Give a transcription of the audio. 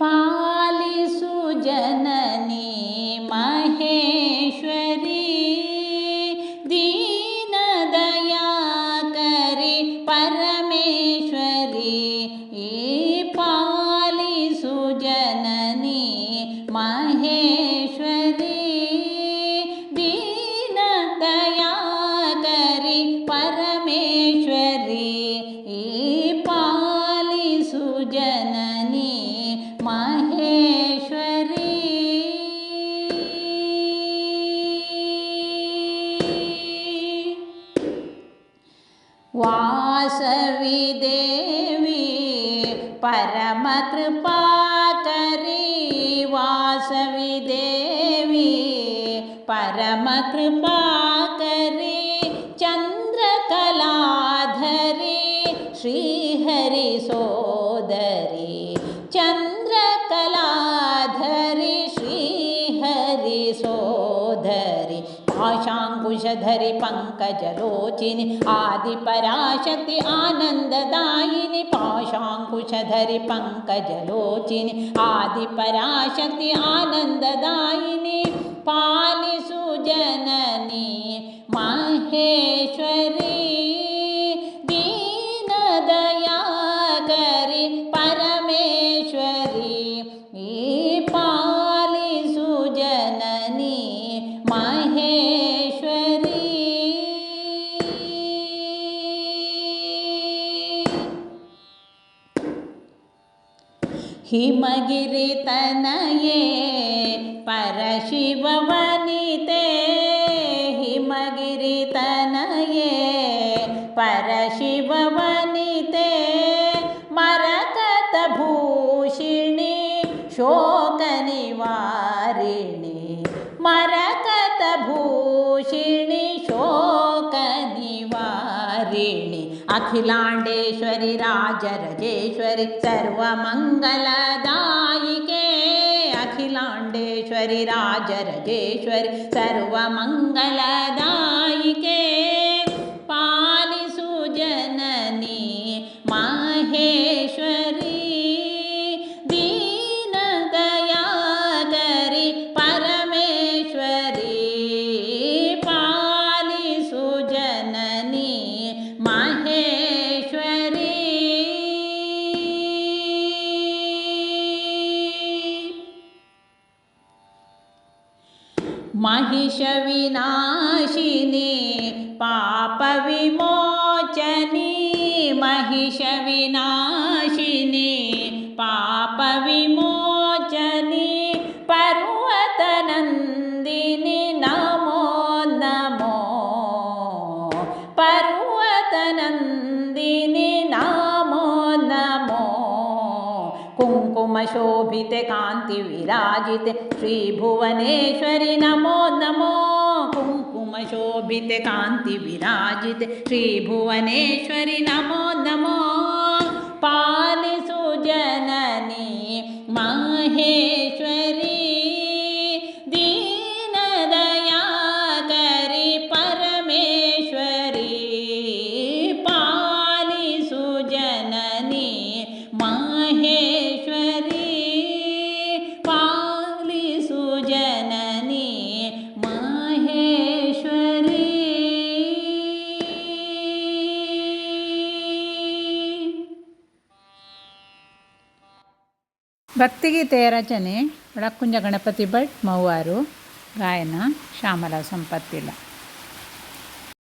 पालिसु जननी रवि देवी, परम कृपा करी वासवि देवी, परम कृपा करी चन्द्रकलाधरी श्रीहरि सोदरी श्री श्रीहरि सो पाशाङ्कुशधरि पङ्कजलोचिनि आदिपराशक्ति आनन्ददायिनि पाशाङ्कुशधरि पङ्कजलोचिनि आदिपराशक्ति आनन्ददायिनि पालिसु जननी माहेश्वरी हिमगिरितनये परशिववनिते हिमगिरितनये परशिववनिते मरकतभूषिणि शोकनिवारिणि मरकतभूषिणि अखिलाण्डेश्वरि राजरजेश्वरि सर्वमङ्गलदायिके। अखिलाण्डेश्वरि राजरजेश्वरि सर्वमङ्गलदायिके। पालिसु जननी माहेश्वरी महिषविनाशिनी पापविमोचनी महिषविनाशिनी पापविमोचनी कुङ्कुमशोभिते कान्तिविराजिते श्रीभुवनेश्वरि नमो नमो। कुङ्कुमशोभिते कान्तिविराजिते श्रीभुवनेश्वरि नमो नमो। पालिसु जननी ಭಕ್ತಿಗೀತೆಯ ರಚನೆ ಒಳಕ್ಕುಂಜ ಗಣಪತಿ ಭಟ್ ಮೌವಾರು ಗಾಯನ ಶ್ಯಾಮಲ ಸಂಪತ್ತಿಲ್ಲ